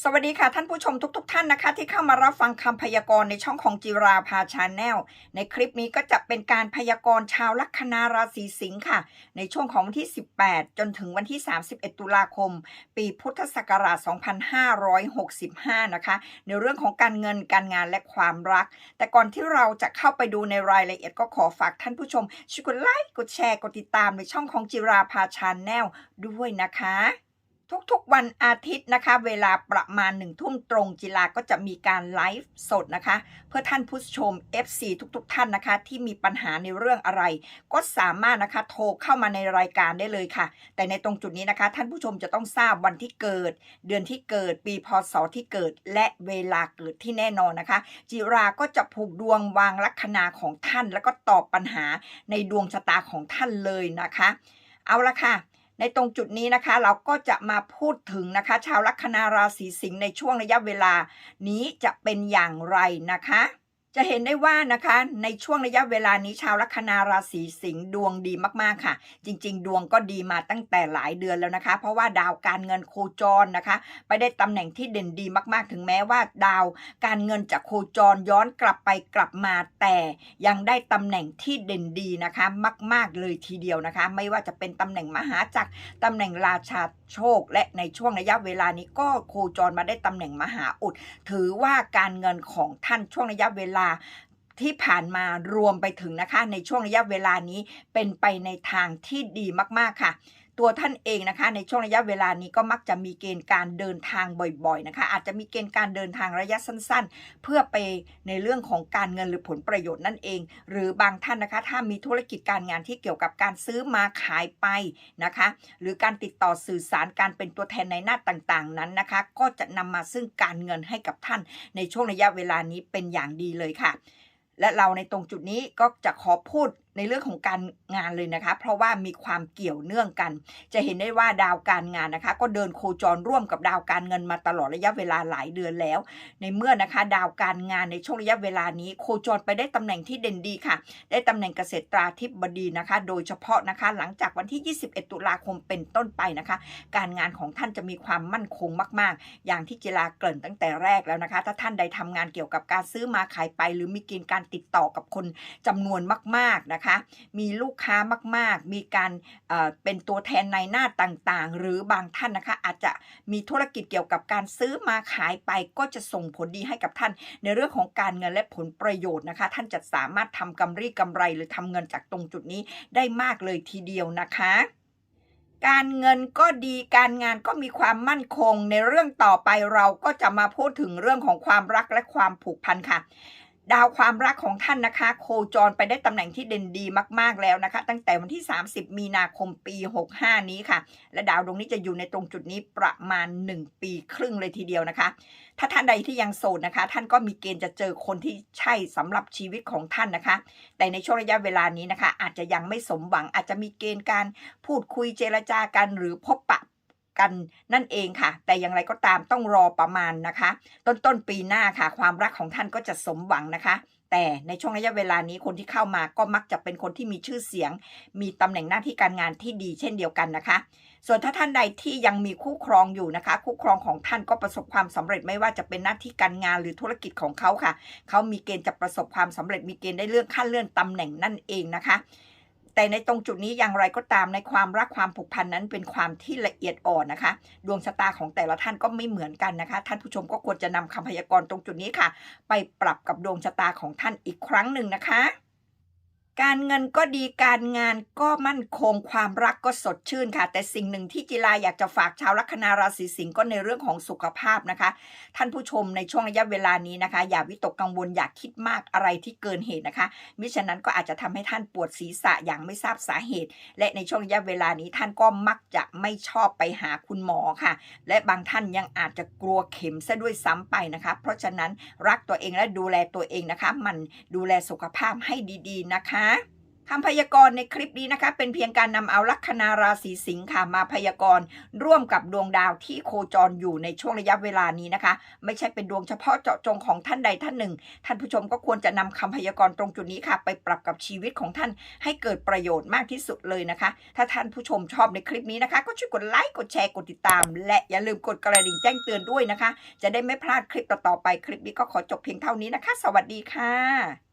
สวัสดีค่ะท่านผู้ชมทุกๆท่านนะคะ ที่เข้ามารับฟังคำพยากรณ์ในช่องของจิราพาชาแนลในคลิปนี้ก็จะเป็นการพยากรณ์ชาวลัคนาราศีสิงค์ค่ะ ในช่วงของวันที่ 18 จนถึงวันที่ 31 ตุลาคม ปีพุทธศักราช 2565 นะคะ ในเรื่องของการเงินการงานและความรัก แต่ก่อนที่เราจะเข้าไปดูในรายละเอียดก็ขอฝากท่านผู้ชมช่วยกดไลค์กดแชร์กดติดตามในช่องของจิราพาชาแนลด้วยนะคะ ทุกๆวันอาทิตย์นะคะ เวลาประมาณหนึ่งทุ่มตรงจิลาก็จะมีการไลฟ์สดนะคะ เพื่อท่านผู้ชม FC ทุกๆ ท่านนะคะ ที่มีปัญหาในเรื่องอะไร ก็สามารถนะคะโทรเข้ามาในรายการได้เลยค่ะ แต่ในตรงจุดนี้นะคะ ท่านผู้ชมจะต้องทราบวันที่เกิด เดือนที่เกิด ปีพศที่เกิด และเวลาเกิดที่แน่นอนนะคะ จิราก็จะผูกดวงวางลัคนาของท่าน แล้วก็ตอบปัญหาในดวงชะตาของท่านเลยนะคะ เอาละค่ะ ในตรงจุดนี้นะคะเราก็จะมาพูดถึงนะคะ ชาวลัคนาราศีสิงห์ในช่วงระยะเวลานี้จะเป็นอย่างไรนะคะ จะเห็นได้ว่านะคะในช่วงระยะเวลานี้ชาวลัคนาราศีสิงห์ดวงดีมากๆค่ะ จริง ๆ ดวงก็ดีมาตั้งแต่หลายเดือนแล้วนะคะ เพราะว่าดาวการเงินโคจรนะคะ ไปได้ตำแหน่งที่เด่นดีมากๆ ถึงแม้ว่า ดาวการเงินจากโคจรย้อนกลับไปกลับมาแต่ยังได้ตำแหน่งที่เด่นดีนะคะ มาก ๆเลยทีเดียวนะคะ ไม่ว่าจะเป็นตำแหน่งมหาจักรตำแหน่งราชาโชค และในช่วงระยะเวลานี้ก็โคจรมาได้ตำแหน่งมหาอุด ถือว่าการเงินของท่านช่วงระยะเวลาที่ผ่านมารวมไปถึงนะคะ ในช่วงระยะเวลานี้เป็นไปในทางที่ดีมากๆค่ะ ตัวท่านเองนะคะ ในช่วงระยะเวลานี้ก็มักจะมีเกณฑ์การเดินทางบ่อยๆนะคะ อาจจะมีเกณฑ์การเดินทางระยะสั้น ๆ เพื่อไปในเรื่องของการเงินหรือผลประโยชน์นั่นเอง หรือบางท่านนะคะ ถ้ามีธุรกิจการงานที่เกี่ยวกับการซื้อมาขายไปนะคะ หรือการติดต่อสื่อสารการเป็นตัวแทนในหน้าต่างๆนั้นนะคะ ก็จะนำมาซึ่งการเงินให้กับท่าน ในช่วงระยะเวลานี้เป็นอย่างดีเลยค่ะและเราในตรงจุดนี้ก็จะขอพูด ในเรื่องของการงานเลยนะคะ เพราะว่ามีความเกี่ยวเนื่องกัน จะเห็นได้ว่าดาวการงานนะคะ ก็เดินโคจรร่วมกับดาวการเงินมาตลอดระยะเวลาหลายเดือนแล้ว ในเมื่อนะคะ ดาวการงานในช่วงระยะเวลานี้ โคจรไปได้ตำแหน่งที่เด่นดีค่ะ ได้ตำแหน่งเกษตราธิบดีนะคะ โดยเฉพาะนะคะ หลังจากวันที่ 21 ตุลาคมเป็นต้นไปนะคะ การงานของท่านจะมีความมั่นคงมาก ๆ อย่างที่เจลาเกริ่นตั้งแต่แรกแล้วนะคะ ถ้าท่านใดทำงานเกี่ยวกับการซื้อมาขายไป หรือมีเกณฑ์การติดต่อกับคนจำนวนมากๆนะคะมีลูกค้ามากๆ มีการเเป็นตัวแทนในหน้าต่างๆ หรือบางท่านนะคะ อาจจะมีธุรกิจเกี่ยวกับการซื้อมาขายไปก็จะส่งผลดีให้กับท่าน ในเรื่องของการเงินและผลประโยชน์นะคะ ท่านจะสามารถทำกำไรกำไรหรือทำเงินจากตรงจุดนี้ได้มากเลยทีเดียวนะคะการเงินก็ดีการงานก็มีความมั่นคงในเรื่องต่อไปเราก็จะมาพูดถึงเรื่องของความรักและความผูกพันค่ะ ดาวความรักของท่านนะคะ โคจรไปได้ตำแหน่งที่เด่นดีมากๆแล้วนะคะ ตั้งแต่วันที่ 30 มีนาคมปี 65 นี้ค่ะ และดาวดวงนี้จะอยู่ในตรงจุดนี้ประมาณ 1 ปีครึ่งเลยทีเดียวนะคะ ถ้าท่านใดที่ยังโสดนะคะ ท่านก็มีเกณฑ์จะเจอคนที่ใช่สำหรับชีวิตของท่านนะคะ แต่ในช่วงระยะเวลานี้นะคะ อาจจะยังไม่สมหวังอาจจะมีเกณฑ์การพูดคุยเจรจากันหรือพบปะ กันนั่นเองค่ะ แต่อย่างไรก็ตามต้องรอประมาณนะคะ ต้นต้นปีหน้าค่ะ ความรักของท่านก็จะสมหวังนะคะ แต่ในช่วงระยะเวลานี้คนที่เข้ามาก็มักจะเป็นคนที่มีชื่อเสียง มีตำแหน่งหน้าที่การงานที่ดีเช่นเดียวกันนะคะ ส่วนถ้าท่านใดที่ยังมีคู่ครองอยู่นะคะ คู่ครองของท่านก็ประสบความสำเร็จไม่ว่าจะเป็นหน้าที่การงานหรือธุรกิจของเขาค่ะ เขามีเกณฑ์จะประสบความสำเร็จมีเกณฑ์ได้เลื่อนขั้นเลื่อนตำแหน่งนั่นเองนะคะ แต่ในตรงจุดนี้อย่างไรก็ตามในความรักความผูกพันนั้นเป็นความที่ละเอียดอ่อนนะคะ ดวงชะตาของแต่ละท่านก็ไม่เหมือนกันนะคะ ท่านผู้ชมก็ควรจะนำคำพยากรณ์ตรงจุดนี้ค่ะ ไปปรับกับดวงชะตาของท่านอีกครั้งหนึ่งนะคะ การเงินก็ดีการงานก็มั่นคงความรักก็สดชื่นค่ะ แต่สิ่งหนึ่งที่จิลาอยากจะฝากชาวลัคนาราศีสิงห์ก็ในเรื่องของสุขภาพนะคะ ท่านผู้ชมในช่วงระยะเวลานี้นะคะ อย่าวิตกกังวลอย่าคิดมากอะไรที่เกินเหตุนะคะมิฉะนั้นก็อาจจะทำให้ท่านปวดศีรษะอย่างไม่ทราบสาเหตุ และในช่วงระยะเวลานี้ท่านก็มักจะไม่ชอบไปหาคุณหมอค่ะ และบางท่านยังอาจจะกลัวเข็มซะด้วยซ้ำไปนะคะ เพราะฉะนั้นรักตัวเองและดูแลตัวเองนะคะ มันดูแลสุขภาพให้ดี ๆนะคะคำพยากรณ์ในคลิปนี้นะคะ เป็นเพียงการนำเอาลัคนาราศีสิงค์ค่ะมาพยากรณ์ร่วมกับดวงดาวที่โคจรอยู่ในช่วงระยะเวลานี้นะคะ ไม่ใช่เป็นดวงเฉพาะเจาะจงของท่านใดท่านหนึ่ง ท่านผู้ชมก็ควรจะนำคำพยากรณ์ตรงจุดนี้ค่ะ ไปปรับกับชีวิตของท่านให้เกิดประโยชน์มากที่สุดเลยนะคะ ถ้าท่านผู้ชมชอบในคลิปนี้นะคะ ก็ช่วยกดไลค์กดแชร์กดติดตาม และอย่าลืมกดกระดิ่งแจ้งเตือนด้วยนะคะ จะได้ไม่พลาดคลิปต่อๆไปคลิปนี้ก็ขอจบเพียงเท่านี้นะคะ สวัสดีค่ะ